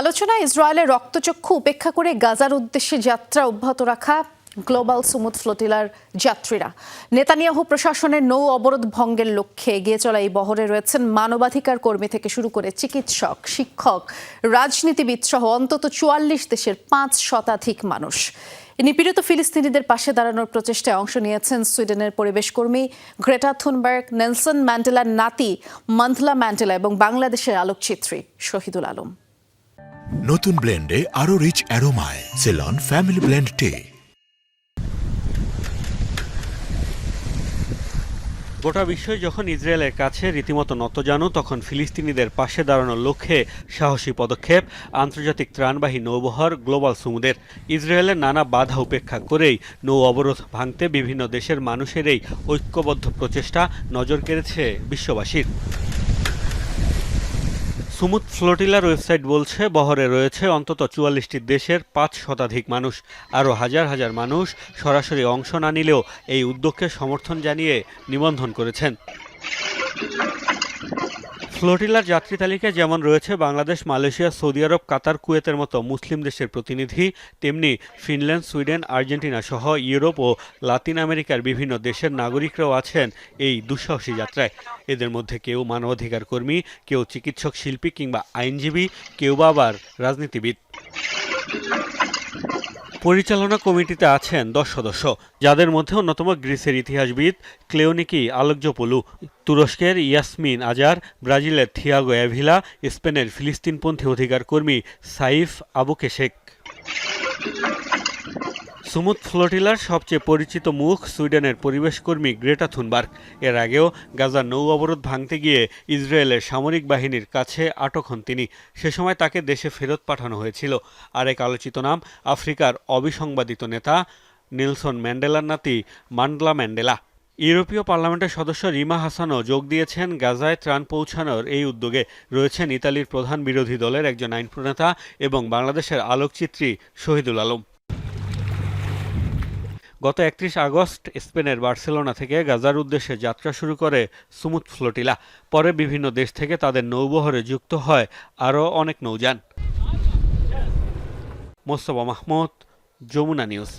আলোচনা ইসরায়েলের রক্তচক্ষু উপেক্ষা করে গাজার উদ্দেশ্যে যাত্রা অব্যাহত রাখা গ্লোবাল সুমুদ ফ্লোটিলার যাত্রীরা। নেতানিয়াহু প্রশাসনের নৌ অবরোধ ভঙ্গের লক্ষ্যে এগিয়ে চলা এই বহরে রয়েছেন মানবাধিকার কর্মী থেকে শুরু করে চিকিৎসক, শিক্ষক, রাজনীতিবিদ সহ অন্তত চুয়াল্লিশ দেশের পাঁচ শতাধিক মানুষ। নিপীড়িত ফিলিস্তিনিদের পাশে দাঁড়ানোর প্রচেষ্টায় অংশ নিয়েছেন সুইডেনের পরিবেশ কর্মী গ্রেটা থুনবার্গ, নেলসন ম্যান্ডেলার নাতি মন্থলা ম্যান্ডেলা এবং বাংলাদেশের আলোকচিত্রী শহীদুল আলম। নতুন ব্লেন্ডে আরও রিচ অ্যারোমায় সেলন ফ্যামিলি ব্লেন্ড টে গোটা বিশ্বই যখন ইসরায়েলের কাছে রীতিমতো নতজানু, তখন ফিলিস্তিনিদের পাশে দাঁড়ানোর লক্ষ্যে সাহসী পদক্ষেপ, আন্তর্জাতিক ত্রাণবাহী নৌবহর গ্লোবাল সুমুদের। ইসরায়েলের নানা বাধা উপেক্ষা করেই নৌ অবরোধ ভাঙতে বিভিন্ন দেশের মানুষের এই ঐক্যবদ্ধ প্রচেষ্টা নজর কেড়েছে বিশ্ববাসীর। সুমুদ ফ্লোটিলার ওয়েবসাইট বলছে, বহরে রয়েছে অন্তত চুয়াল্লিশটি দেশের পাঁচ শতাধিক মানুষ। আরও হাজার হাজার মানুষ সরাসরি অংশ না নিলেও এই উদ্যোগকে সমর্থন জানিয়ে নিবন্ধন করেছেন। ফ্লোটিলার যাত্রী তালিকায় যেমন রয়েছে বাংলাদেশ, মালয়েশিয়া, সৌদি আরব, কাতার, কুয়েতের মতো মুসলিম দেশের প্রতিনিধি, তেমনি ফিনল্যান্ড, সুইডেন, আর্জেন্টিনা সহ ইউরোপ ও লাতিন আমেরিকার বিভিন্ন দেশের নাগরিকরাও আছেন এই দুঃসাহসী যাত্রায়। এদের মধ্যে কেউ মানবাধিকার কর্মী, কেউ চিকিৎসক, শিল্পী কিংবা আইনজীবী, কেউ বা আবার রাজনীতিবিদ। পরিচালনা কমিটিতে আছেন দশ সদস্য, যাদের মধ্যে অন্যতম গ্রিসের ইতিহাসবিদ ক্লেওনিকি আলোকজোপোলু, তুরস্কের ইয়াসমিন আজার, ব্রাজিলের থিয়াগো অ্যাভিলা, স্পেনের ফিলিস্তিনপন্থী অধিকার কর্মী সাইফ আবু কেশেক সুমুদ ফ্লোটিলার সবচেয়ে পরিচিত মুখ সুইডেনের পরিবেশকর্মী গ্রেটা থুনবার্গ। এর আগেও গাজার নৌ অবরোধ ভাঙতে গিয়ে ইসরায়েলের সামরিক বাহিনীর কাছে আটক হন তিনি। সে সময় তাকে দেশে ফেরত পাঠানো হয়েছিল। আরেক আলোচিত নাম আফ্রিকার অবিসংবাদিত নেতা নেলসন ম্যান্ডেলার নাতি মান্ডলা ম্যান্ডেলা। ইউরোপীয় পার্লামেন্টের সদস্য রিমা হাসানও যোগ দিয়েছেন গাজায় ত্রাণ পৌঁছানোর এই উদ্যোগে। রয়েছেন ইতালির প্রধান বিরোধী দলের একজন আইন প্রণেতা এবং বাংলাদেশের আলোকচিত্রী শহীদুল আলম। গত একত্রিশ আগস্ট স্পেনের বার্সেলোনা থেকে গাজার উদ্দেশ্যে যাত্রা শুরু করে সুমুদ ফ্লোটিলা। পরে বিভিন্ন দেশ থেকে তাদের নৌবহরে যুক্ত হয় আরও অনেক নৌযান। মোস্তফা মাহমুদ, যমুনা নিউজ।